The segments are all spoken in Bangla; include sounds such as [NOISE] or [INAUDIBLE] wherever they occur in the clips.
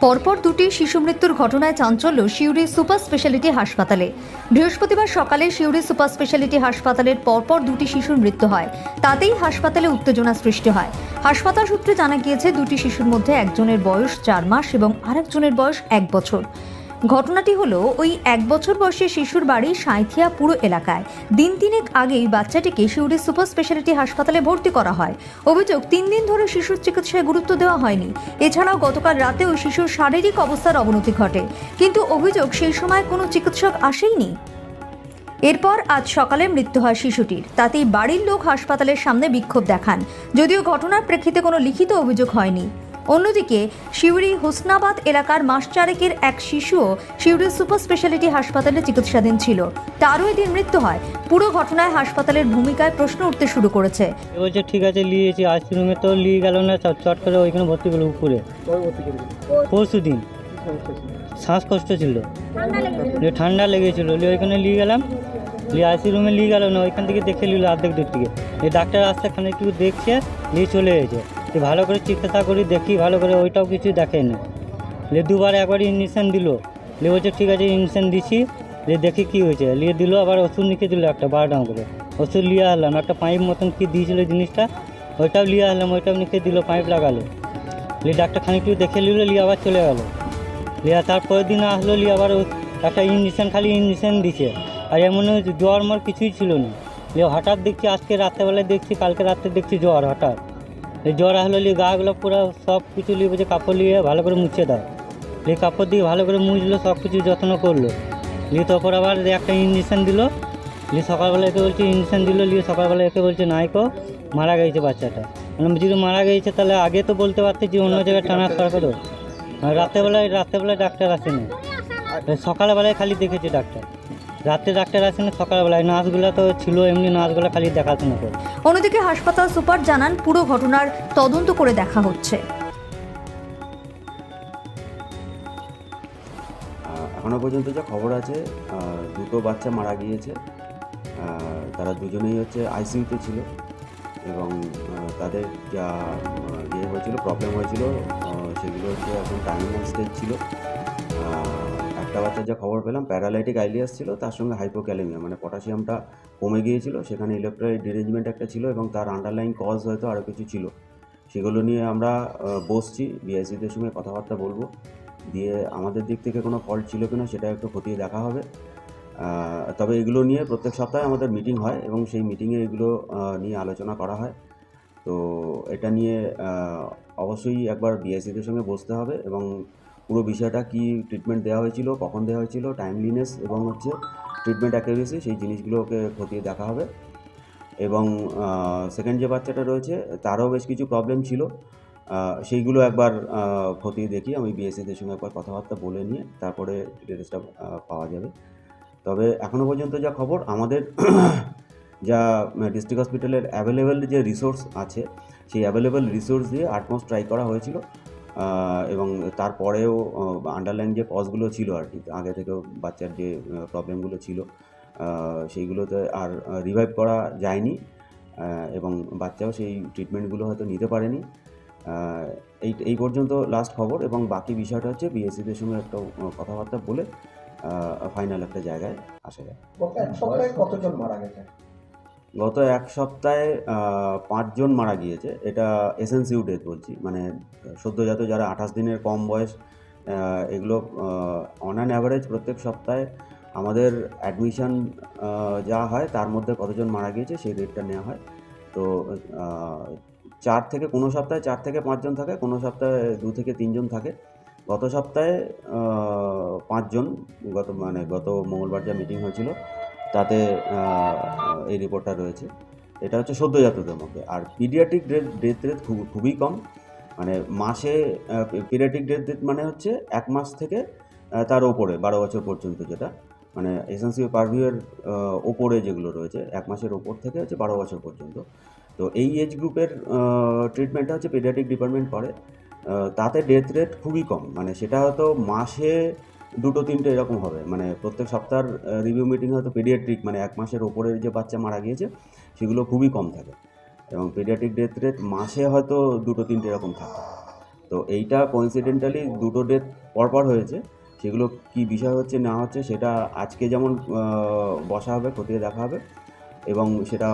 পরপর দুটি শিশু মৃত্যুর ঘটনায় চাঞ্চল্য সিউড়ি সুপার স্পেশালিটি হাসপাতালে। বৃহস্পতিবার সকালে সিউড়ি সুপার স্পেশালিটি হাসপাতালের পরপর দুটি শিশুর মৃত্যু হয়। তাতেই হাসপাতালে উত্তেজনা সৃষ্টি হয়। হাসপাতাল সূত্রে জানা গিয়েছে, দুটি শিশুর মধ্যে একজনের বয়স চার মাস এবং আরেকজনের বয়স এক বছর। ঘটনাটি হলো ওই এক বছর বয়সী শিশুর বাড়ি সাঁইথিয়া পুরো এলাকায়। দিন তিনেক আগেই বাচ্চাটিকে সিউড়ি সুপার স্পেশালিটি হাসপাতালে ভর্তি করা হয়। অভিযোগ, তিন দিন ধরে শিশুর চিকিৎসায় গুরুত্ব দেওয়া হয়নি। এছাড়াও গতকাল রাতে ওই শিশুর শারীরিক অবস্থার অবনতি ঘটে। কিন্তু অভিযোগ, সেই সময় কোনো চিকিৎসক আসেইনি। এরপর আজ সকালে মৃত্যু হয় শিশুটির। তাতেই বাড়ির লোক হাসপাতালের সামনে বিক্ষোভ দেখান। যদিও ঘটনার প্রেক্ষিতে কোনো লিখিত অভিযোগ হয়নি। অন্যদিকে শিউড়ি হোসনাবাদ এলাকার মাস চারেকের এক শিশুও শিউড়ি সুপার স্পেশালিটি হাসপাতালে চিকিৎসাধীন ছিল। তারও এদিন মৃত্যু হয়। পুরো ঘটনায় হাসপাতালের ভূমিকায় প্রশ্ন উঠতে শুরু করেছে। বলছে, ঠিক আছে নিয়েছি আইসিরুমে তো নিয়ে গেল না চট করে ওইখানে ভর্তি করল উপরে। পরশু দিন। শ্বাসকষ্ট ছিল। ঠান্ডা লেগেছিল। দিয়ে ওইখানে নিয়ে গেলাম। দিয়ে আইসি রুমে নিয়ে গেল না, ওইখান থেকে দেখে নিল অর্ধেক দূর থেকে। ডাক্তার আসতে খানে একটু দেখছে, নিয়ে চলে গেছে ভালো করে চিকিৎসা করি দেখি ভালো করে ওইটাও কিছু দেখে না দিয়ে দুবার একবার ইঞ্জেকশন দিল। লে বলছে, ঠিক আছে ইঞ্জেকশন দিছি। দিয়ে দেখি কী হয়েছে। নিয়ে দিল, আবার ওষুধ লিখে দিল একটা বারো টাকা করে। ওষুধ নিয়ে আসলাম একটা পাইপ মতন কি দিয়েছিল জিনিসটা, ওইটাও নিয়ে আসলাম ওইটাও লিখে দিল, পাইপ লাগালো। নিয়ে ডাক্তার খানিকটু দেখে নিল, নিয়ে আবার চলে গেল। লিয়া তারপরের দিন আসলো লিয়ে আবার একটা ইঞ্জেকশন খালি ইঞ্জেকশন দিছে। আর এমন জ্বর মর কিছুই ছিল না। লিয়ে হঠাৎ দেখছি, আজকে রাত্রেবেলায় দেখছি, কালকে রাত্রে দেখছি জ্বর হঠাৎ। জ্বর আসলো লিয়ে গাগুলো পুরো সব কিছু নিয়ে বলছে কাপড় নিয়ে ভালো করে মুছে দাও। লিয়ে কাপড় দিয়ে ভালো করে মুছলো সব কিছু যত্ন করল। নিয়ে তারপর আবার একটা ইঞ্জেকশন দিল। নিয়ে সকালবেলা একে বলছে ইঞ্জেকশন দিল নিয়ে সকালবেলা একে বলছে নাইকো মারা গেছে বাচ্চাটা। মানে যদি মারা গেছে তাহলে আগে তো বলতে পারতে যে অন্য জায়গায় ট্রান্সফার করো আর রাতেরবেলায় রাতেরবেলায় ডাক্তার আসেনি। সকালবেলায় খালি দেখেছে ডাক্তার। রাতে ডাক্তার আসে না সকালবেলায় নার্সগুলো তো ছিল এমনি নার্সগুলো খালি দেখাশোনা করে। অন্যদিকে হাসপাতাল সুপার জানান পুরো ঘটনার তদন্ত করে দেখা হচ্ছে। এখনও পর্যন্ত যা খবর আছে দুটো বাচ্চা মারা গিয়েছে। তারা দুজনেই হচ্ছে আইসিইউতে ছিল এবং তাদের যা ইয়ে হয়েছিল প্রবলেম হয়েছিল সেগুলো হচ্ছে এখন টার্মিনাল স্টেজ ছিল। আহ, একটা বাচ্চার যা খবর পেলাম, প্যারালাইটিক আইলিয়াস ছিল, তার সঙ্গে হাইপোক্যালেমিয়া মানে পটাশিয়ামটা কমে গিয়েছিল, সেখানে ইলেকট্রোলাইট ডিরেঞ্জমেন্ট একটা ছিল এবং তার আন্ডারলাইন কজ হয়তো আরও কিছু ছিল। সেগুলো নিয়ে আমরা বসছি বিআইসিদের সঙ্গে কথাবার্তা বলব। দিয়ে আমাদের দিক থেকে কোনো ফল্ট ছিল কিনা সেটা একটু খতিয়ে দেখা হবে। তবে এগুলো নিয়ে প্রত্যেক সপ্তাহে আমাদের মিটিং হয় এবং সেই মিটিংয়ে এগুলো নিয়ে আলোচনা করা হয়। তো এটা নিয়ে অবশ্যই একবার বিএসসিদের সঙ্গে বসতে হবে এবং পুরো বিষয়টা কি ট্রিটমেন্ট দেওয়া হয়েছিল, কখন দেওয়া হয়েছিল টাইমলিনেস এবং হচ্ছে ট্রিটমেন্ট অ্যাকুরেসি সেই জিনিসগুলোকে খতিয়ে দেখা হবে। এবং সেকেন্ড যে বাচ্চাটা রয়েছে, তারও বেশ কিছু প্রবলেম ছিল। সেইগুলো একবার খতিয়ে দেখি। আমি বিএসসিদের সঙ্গে একবার কথাবার্তা বলে নিয়ে তারপরে ডিটেলসটা পাওয়া যাবে। তবে এখনও পর্যন্ত যা খবর, আমাদের [COUGHS] যা ডিস্ট্রিক্ট হসপিটালের অ্যাভেলেবেল যে রিসোর্স আছে, সেই অ্যাভেলেবেল রিসোর্স দিয়ে আটমোস্ট ট্রাই করা হয়েছিল। এবং তারপরেও আন্ডারলাইন যে কজগুলো ছিল আর কি, আগে থেকেও বাচ্চার যে প্রবলেমগুলো ছিল সেইগুলোতে আর রিভাইভ করা যায়নি এবং বাচ্চাও সেই ট্রিটমেন্টগুলো হয়তো নিতে পারেনি। এই এই পর্যন্ত লাস্ট খবর এবং বাকি বিষয়টা হচ্ছে বিএসসিদের সঙ্গে একটা কথাবার্তা বলে ফাইনাল একটা জায়গায় আসা যায়। কতজন মারা গেছে গত এক সপ্তাহে পাঁচজন মারা গিয়েছে। এটা এসেন্সিউ ডেথ বলছি। মানে সদ্যজাত যারা আঠাশ দিনের কম বয়স এগুলো অন অ্যান অ্যাভারেজ প্রত্যেক সপ্তাহে আমাদের অ্যাডমিশান যা হয়, তার মধ্যে কতজন মারা গিয়েছে, সেই রেটটা নেওয়া হয়। তো চার থেকে, কোনো সপ্তাহে চার থেকে পাঁচজন থাকে, কোনো সপ্তাহে দু থেকে তিনজন থাকে। গত সপ্তাহে পাঁচজন, গত মানে গত মঙ্গলবার যা মিটিং হয়েছিল তাতে এই রিপোর্টটা রয়েছে। এটা হচ্ছে সদ্যজাতদের মধ্যে। আর পিডিয়াট্রিক ডেথ রেট খুব, খুবই কম। মানে মাসে পিডিয়াট্রিক ডেথ রেট মানে হচ্ছে এক মাস থেকে তার ওপরে, বারো বছর পর্যন্ত যেটা। মানে এসেন্সিও পারভিউয়ের ওপরে যেগুলো রয়েছে, এক মাসের ওপর থেকে হচ্ছে বারো বছর পর্যন্ত। তো এই এজ গ্রুপের ট্রিটমেন্টটা হচ্ছে পেডিয়াট্রিক ডিপার্টমেন্ট করে। তাতে ডেথ রেট খুবই কম। মানে সেটা হয়তো মাসে দুটো তিনটে এরকম হবে। মানে প্রত্যেক সপ্তাহের রিভিউ মিটিং হয়তো পেডিয়াট্রিক মানে এক মাসের ওপরের যে বাচ্চা মারা গিয়েছে, সেগুলো খুবই কম থাকে। এবং পেডিয়াট্রিক ডেথ রেট মাসে হয়তো দুটো তিনটে এরকম থাকে। তো এইটা কোইন্সিডেন্টালি দুটো ডেথ পরপর হয়েছে। সেগুলো কি বিষয় হচ্ছে, না হচ্ছে, সেটা আজকে যেমন বসা হবে, খতিয়ে দেখা হবে। এবং সেটা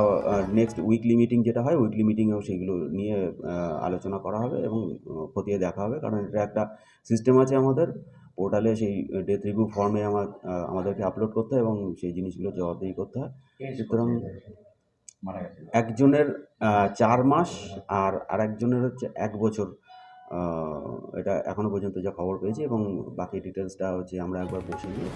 নেক্সট উইকলি মিটিং যেটা হয় উইকলি মিটিংয়েও সেগুলো নিয়ে আলোচনা করা হবে এবং খতিয়ে দেখা হবে। কারণ এটা একটা সিস্টেম আছে আমাদের। পোর্টালে সেই ডেথ রিভিউ ফর্মে আমার আমাদেরকে আপলোড করতে হয় এবং সেই জিনিসগুলো জবাবদেহি করতে হয়। সুতরাং একজনের চার মাস আর আরেকজনের হচ্ছে এক বছর। এটা এখনও পর্যন্ত যা খবর পেয়েছি এবং বাকি ডিটেলসটা হচ্ছে আমরা একবার বসে নিয়ে